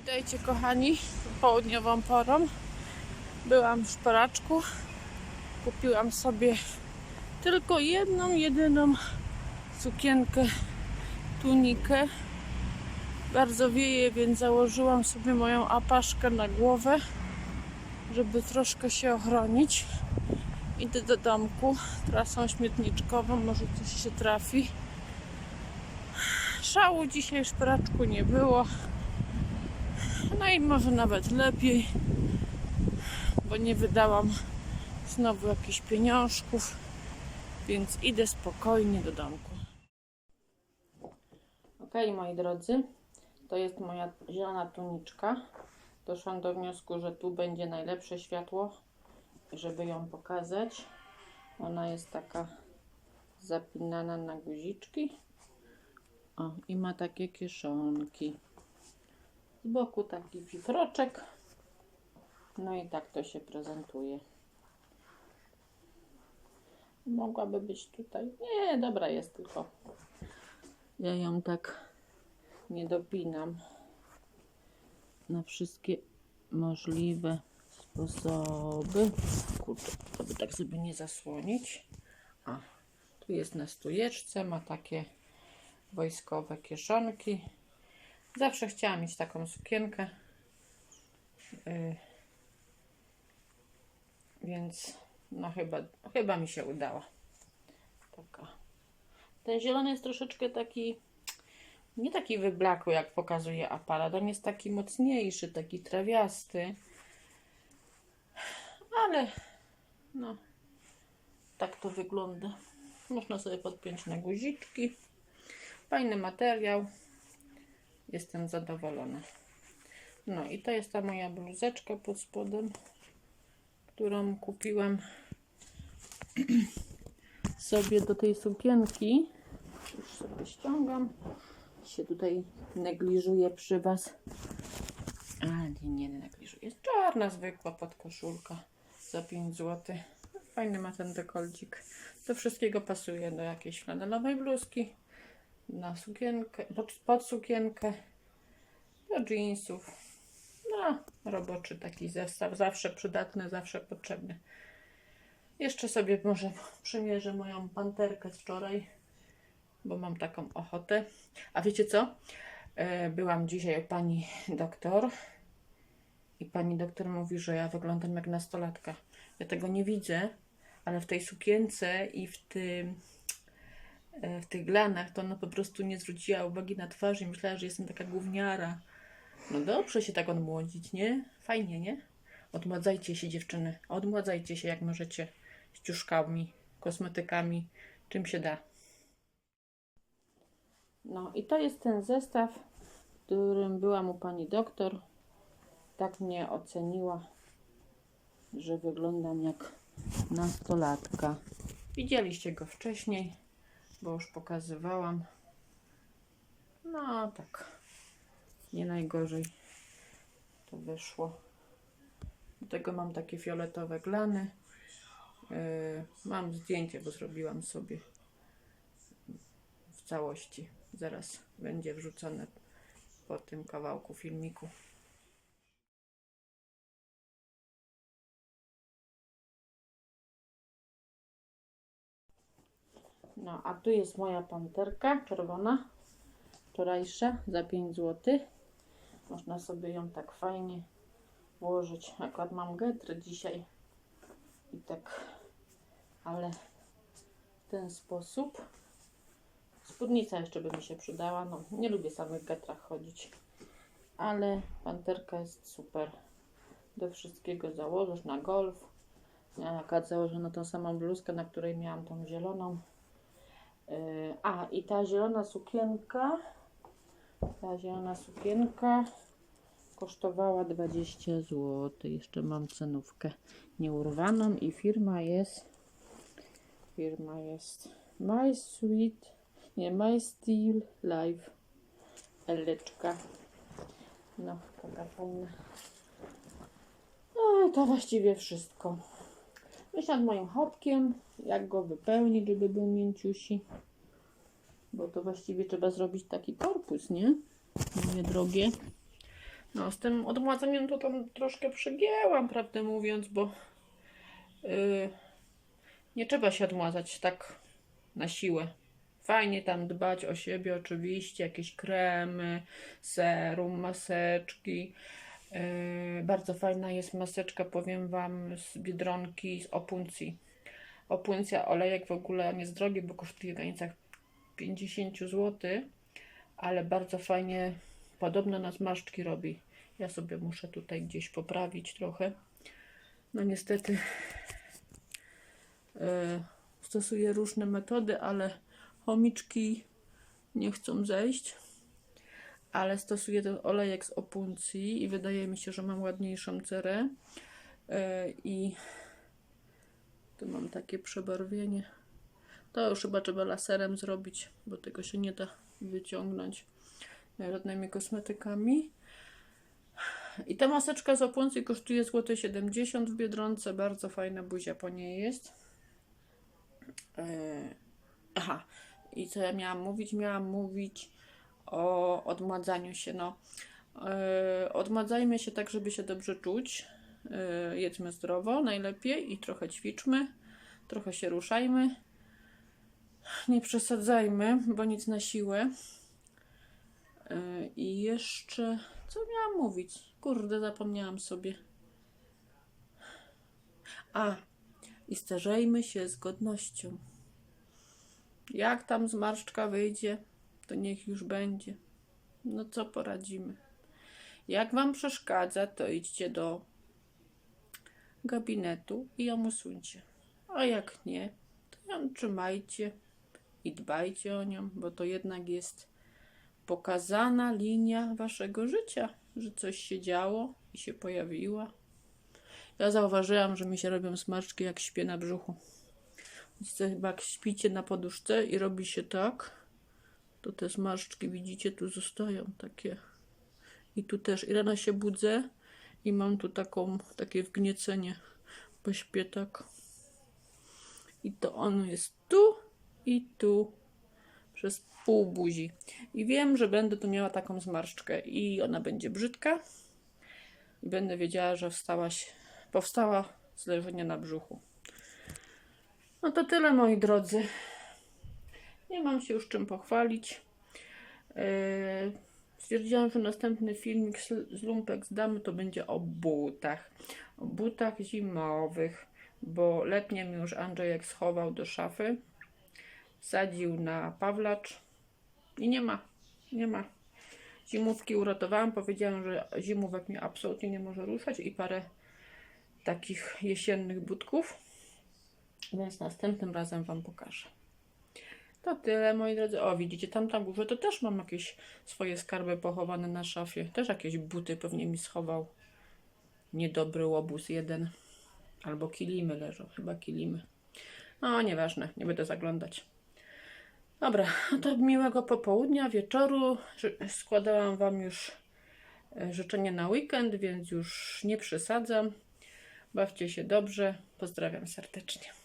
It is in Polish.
Witajcie kochani, południową porą. Byłam w szporaczku. Kupiłam sobie tylko jedną, jedyną sukienkę, tunikę. Bardzo wieje, więc założyłam sobie moją apaszkę na głowę, żeby troszkę się ochronić. Idę do domku trasą śmietniczkową, może coś się trafi. Szału dzisiaj w szporaczku nie było. No i może nawet lepiej, bo nie wydałam znowu jakichś pieniążków, więc idę spokojnie do domku. Ok, moi drodzy, to jest moja zielona tuniczka. Doszłam do wniosku, że tu będzie najlepsze światło, żeby ją pokazać. Ona jest taka zapinana na guziczki. O, i ma takie kieszonki. Z boku taki fifroczek. No i tak to się prezentuje. Mogłaby być tutaj. Nie, dobra jest tylko. Ja ją tak nie dopinam na wszystkie możliwe sposoby. Kurczę, to by tak sobie nie zasłonić. A, tu jest na stojeczce, ma takie wojskowe kieszonki. Zawsze chciałam mieć taką sukienkę. Yy, więc no chyba, chyba mi się udała. Taka. Ten zielony jest troszeczkę taki nie taki wyblakły jak pokazuje aparat. On jest taki mocniejszy, taki trawiasty. Ale no tak to wygląda. Można sobie podpiąć na guziczki. Fajny materiał. Jestem zadowolona. No i to jest ta moja bluzeczka pod spodem, którą kupiłam sobie do tej sukienki. Już sobie ściągam. Się tutaj negliżuje przy Was. Ale nie, nie negliżuje. Jest czarna, zwykła podkoszulka za 5 zł. Fajny ma ten dekolcik. Do wszystkiego pasuje. Do jakiejś flanelowej bluzki, na sukienkę, pod, sukienkę, do jeansów. No, roboczy taki zestaw, zawsze przydatny, zawsze potrzebny. Jeszcze sobie może przymierzę moją panterkę z wczoraj, bo mam taką ochotę. A wiecie co? E, Byłam dzisiaj u pani doktor i pani doktor mówi, że ja wyglądam jak nastolatka. Ja tego nie widzę, ale w tej sukience i w tym w tych glanach, to ona po prostu nie zwróciła uwagi na twarz i myślała, że jestem taka gówniara. No dobrze się tak odmłodzić, nie? Fajnie, nie? Odmładzajcie się dziewczyny, odmładzajcie się jak możecie. Ściuszkami, kosmetykami, czym się da. No i to jest ten zestaw, którym byłam u pani doktor. Tak mnie oceniła, że wyglądam jak nastolatka. Widzieliście go wcześniej bo już pokazywałam. No tak, nie najgorzej to wyszło. Do tego mam takie fioletowe glany. Yy, mam zdjęcie, bo zrobiłam sobie w całości. Zaraz będzie wrzucone po tym kawałku filmiku. No, a tu jest moja panterka czerwona, wczorajsza, za 5 zł. Można sobie ją tak fajnie włożyć. Akurat mam getry dzisiaj i tak, ale w ten sposób. Spódnica jeszcze by mi się przydała. No, nie lubię samych getrach chodzić, ale panterka jest super. Do wszystkiego założysz na golf. Ja akurat założę na tą samą bluzkę, na której miałam tą zieloną. Yy, A, i ta zielona sukienka, ta zielona sukienka kosztowała 20 zł. Jeszcze mam cenówkę nieurwaną i firma jest, firma jest My Sweet, nie My Steel Life Eleczka. No, taka fajna. No i to właściwie wszystko. Myślę nad moim chopkiem, jak go wypełnić, żeby był mięciusi. Bo to właściwie trzeba zrobić taki korpus, nie? Moje drogie. No, z tym odmładzaniem to tam troszkę przegięłam, prawdę mówiąc, bo yy, nie trzeba się odmładzać tak na siłę. Fajnie tam dbać o siebie, oczywiście, jakieś kremy, serum, maseczki. Yy, bardzo fajna jest maseczka, powiem Wam, z Biedronki, z Opuncji. Opuncja, olejek w ogóle on jest drogi, bo kosztuje w granicach 50 zł, ale bardzo fajnie, podobno na zmarszczki robi. Ja sobie muszę tutaj gdzieś poprawić trochę. No niestety yy, stosuję różne metody, ale chomiczki nie chcą zejść. Ale stosuję ten olejek z opuncji i wydaje mi się, że mam ładniejszą cerę. Yy, I tu mam takie przebarwienie. To już chyba trzeba laserem zrobić, bo tego się nie da wyciągnąć żadnymi kosmetykami. I ta maseczka z opuncji kosztuje złote 70 w Biedronce. Bardzo fajna buzia po niej jest. Yy, Aha, i co ja miałam mówić? Miałam mówić o odmładzaniu się. No, yy, odmładzajmy się tak, żeby się dobrze czuć. Yy, jedzmy zdrowo, najlepiej i trochę ćwiczmy, trochę się ruszajmy. Nie przesadzajmy, bo nic na siłę. Yy, I jeszcze, co miałam mówić? Kurde, zapomniałam sobie. A, i starzejmy się z godnością. Jak tam zmarszczka wyjdzie, to niech już będzie. No co poradzimy. Jak wam przeszkadza, to idźcie do gabinetu i ją usuńcie. A jak nie, to ją trzymajcie i dbajcie o nią, bo to jednak jest pokazana linia waszego życia, że coś się działo i się pojawiła. Ja zauważyłam, że mi się robią smaczki, jak śpię na brzuchu. Widzicie, chyba jak śpicie na poduszce i robi się tak, to te zmarszczki, widzicie, tu zostają takie. I tu też. I rano się budzę i mam tu taką, takie wgniecenie, śpię tak. I to ono jest tu i tu przez pół buzi. I wiem, że będę tu miała taką zmarszczkę i ona będzie brzydka. I będę wiedziała, że wstałaś, powstała z leżenia na brzuchu. No to tyle, moi drodzy. Nie mam się już czym pochwalić. Yy, stwierdziłam, że następny filmik z, Lumpek z Damy to będzie o butach. O butach zimowych, bo letnie mi już Andrzejek schował do szafy. Sadził na pawlacz i nie ma, nie ma. Zimówki uratowałam, powiedziałam, że zimówek mnie absolutnie nie może ruszać i parę takich jesiennych butków. Więc następnym razem Wam pokażę. To tyle, moi drodzy. O, widzicie, tam na górze to też mam jakieś swoje skarby pochowane na szafie. Też jakieś buty pewnie mi schował. Niedobry łobuz jeden. Albo kilimy leżą, chyba kilimy. No, nieważne, nie będę zaglądać. Dobra, to miłego popołudnia, wieczoru. Składałam Wam już e, życzenia na weekend, więc już nie przesadzam. Bawcie się dobrze. Pozdrawiam serdecznie.